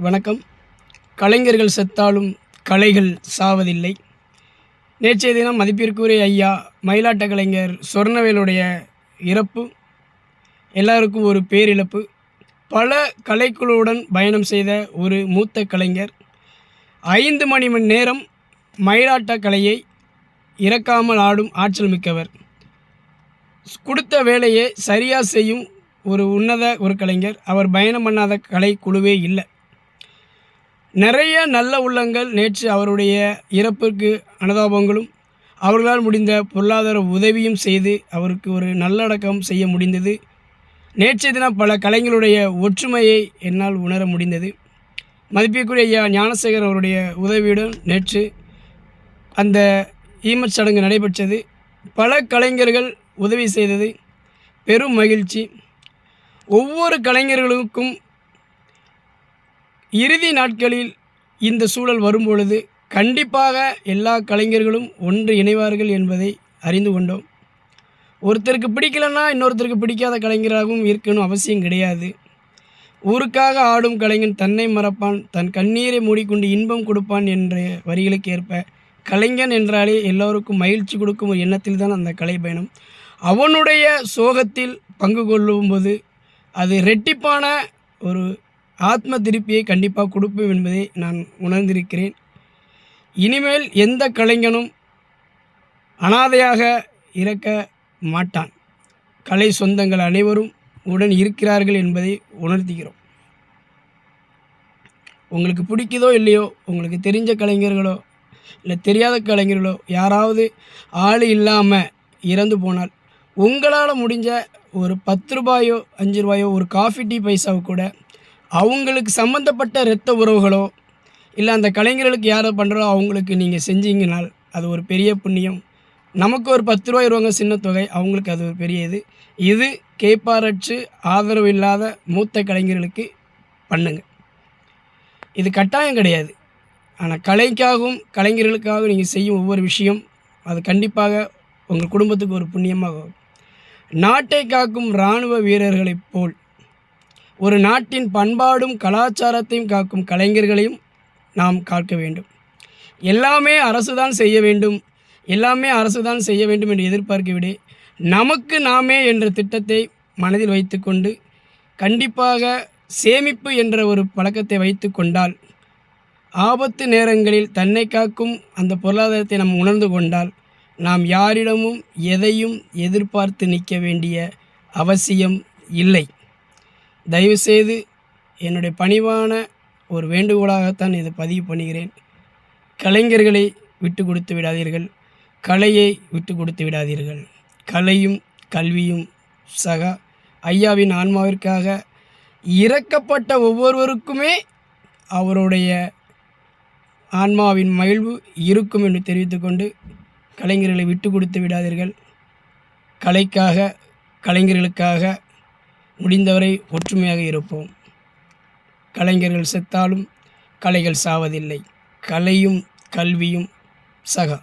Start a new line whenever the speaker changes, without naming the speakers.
வணக்கம். கலைஞர்கள் செத்தாலும் கலைகள் சாவதில்லை. நேற்றைய தினம் மதிப்பிற்குரிய ஐயா மயிலாட்ட கலைஞர் சொர்ணவேலுடைய இறப்பு எல்லாருக்கும் ஒரு பேரிழப்பு. பல கலைக்குழுவுடன் பயணம் செய்த ஒரு மூத்த கலைஞர் ஐந்து மணி மணி நேரம் மயிலாட்ட கலையை இறக்காமல் ஆடும் ஆற்றல் மிக்கவர். கொடுத்த வேலையை சரியாக செய்யும் ஒரு உன்னத ஒரு கலைஞர். அவர் பயணம் பண்ணாத கலை குழுவே இல்லை. நிறைய நல்ல உள்ளங்கள் நேற்று அவருடைய இறப்பிற்கு அனுதாபங்களும் அவர்களால் முடிந்த பொருளாதார உதவியும் செய்து அவருக்கு ஒரு நல்லடக்கம் செய்ய முடிந்தது. நேற்றைய தினம் பல கலைஞருடைய ஒற்றுமையை என்னால் உணர முடிந்தது. மதிப்பிற்குரிய ஐயா ஞானசேகர் அவருடைய உதவியுடன் நேற்று அந்த ஈமச் சடங்கு நடைபெற்றது. பல கலைஞர்கள் உதவி செய்தது. பெரும் மகிழ்ச்சி. ஒவ்வொரு கலைஞர்களுக்கும் இறுதி நாட்களில் இந்த சூழல் வரும்பொழுது கண்டிப்பாக எல்லா கலைஞர்களும் ஒன்று இணைவார்கள் என்பதை அறிந்து கொண்டோம். ஒருத்தருக்கு பிடிக்கலன்னா இன்னொருத்தருக்கு பிடிக்காத கலைஞராகவும் இருக்கணும் அவசியம் கிடையாது. ஊருக்காக ஆடும் கலைஞன் தன்னை மறப்பான் தன் கண்ணீரை மூடிக்கொண்டு இன்பம் கொடுப்பான் என்ற வரிகளுக்கு ஏற்ப கலைஞன் என்றாலே எல்லோருக்கும் மகிழ்ச்சி கொடுக்கும் ஒரு எண்ணத்தில் தான் அந்த கலை பயணம். அவனுடைய சோகத்தில் பங்கு கொள்ளும்போது அது ரெட்டிப்பான ஒரு ஆத்ம திருப்தியை கண்டிப்பாக கொடுப்போம் என்பதை நான் உணர்ந்திருக்கிறேன். இனிமேல் எந்த கலைஞனும் அனாதையாக இறக்க மாட்டான். கலை சொந்தங்கள் அனைவரும் உடன் இருக்கிறார்கள் என்பதை உணர்த்துகிறோம். உங்களுக்கு பிடிக்குதோ இல்லையோ உங்களுக்கு தெரிஞ்ச கலைஞர்களோ இல்லை தெரியாத கலைஞர்களோ யாராவது ஆள் இல்லாமல் இறந்து போனால் உங்களால் முடிஞ்ச ஒரு பத்து ரூபாயோ அஞ்சு ரூபாயோ ஒரு காஃபி டீ பைசாவை கூட அவங்களுக்கு சம்மந்தப்பட்ட இரத்த உறவுகளோ இல்லை அந்த கலைஞர்களுக்கு யாரை பண்ணுறோ அவங்களுக்கு நீங்கள் செஞ்சீங்கனால் அது ஒரு பெரிய புண்ணியம். நமக்கு ஒரு பத்து ரூபாய் வருவாங்க சின்ன தொகை அவங்களுக்கு அது ஒரு பெரிய இது. இது கேட்பாரற்று ஆதரவு இல்லாத மூத்த கலைஞர்களுக்கு பண்ணுங்க. இது கட்டாயம் கிடையாது. ஆனால் கலைக்காகவும் கலைஞர்களுக்காகவும் நீங்கள் செய்யும் ஒவ்வொரு விஷயம் அது கண்டிப்பாக உங்கள் குடும்பத்துக்கு ஒரு புண்ணியமாக நாட்டை காக்கும் இராணுவ வீரர்களைப் போல் ஒரு நாட்டின் பண்பாடும் கலாச்சாரத்தையும் காக்கும் கலைஞர்களையும் நாம் காக்க வேண்டும். எல்லாமே அரசு தான் செய்ய வேண்டும். எல்லாமே அரசு தான் செய்ய வேண்டும் என்று எதிர்பார்க்க விட. நமக்கு நாமே என்ற திட்டத்தை மனதில் வைத்துக்கொண்டு கண்டிப்பாக சேமிப்பு என்ற ஒரு பழக்கத்தை வைத்து கொண்டால் ஆபத்து நேரங்களில் தன்னை காக்கும் அந்த பொருளாதாரத்தை நாம் உணர்ந்து கொண்டால் நாம் யாரிடமும் எதையும் எதிர்பார்த்து நிற்க வேண்டிய அவசியம் இல்லை. தயவுசெய்து என்னுடைய பணிவான ஒரு வேண்டுகோளாகத்தான் இதை பதிவு பண்ணுகிறேன். கலைஞர்களை விட்டு கொடுத்து விடாதீர்கள். கலையை விட்டு கொடுத்து விடாதீர்கள். கலையும் கல்வியும் சக ஐயாவின் ஆன்மாவிற்காக இறக்கப்பட்ட ஒவ்வொருவருக்குமே அவருடைய ஆன்மாவின் மகிழ்வு இருக்கும் என்று தெரிவித்துக்கொண்டு கலைஞர்களை விட்டு கொடுத்து விடாதீர்கள். கலைக்காக கலைஞர்களுக்காக முடிந்தவரை ஒற்றுமையாக இருப்போம். கலைஞர்கள் செத்தாலும் கலைகள் சாவதில்லை. கலையும் கல்வியும் சகா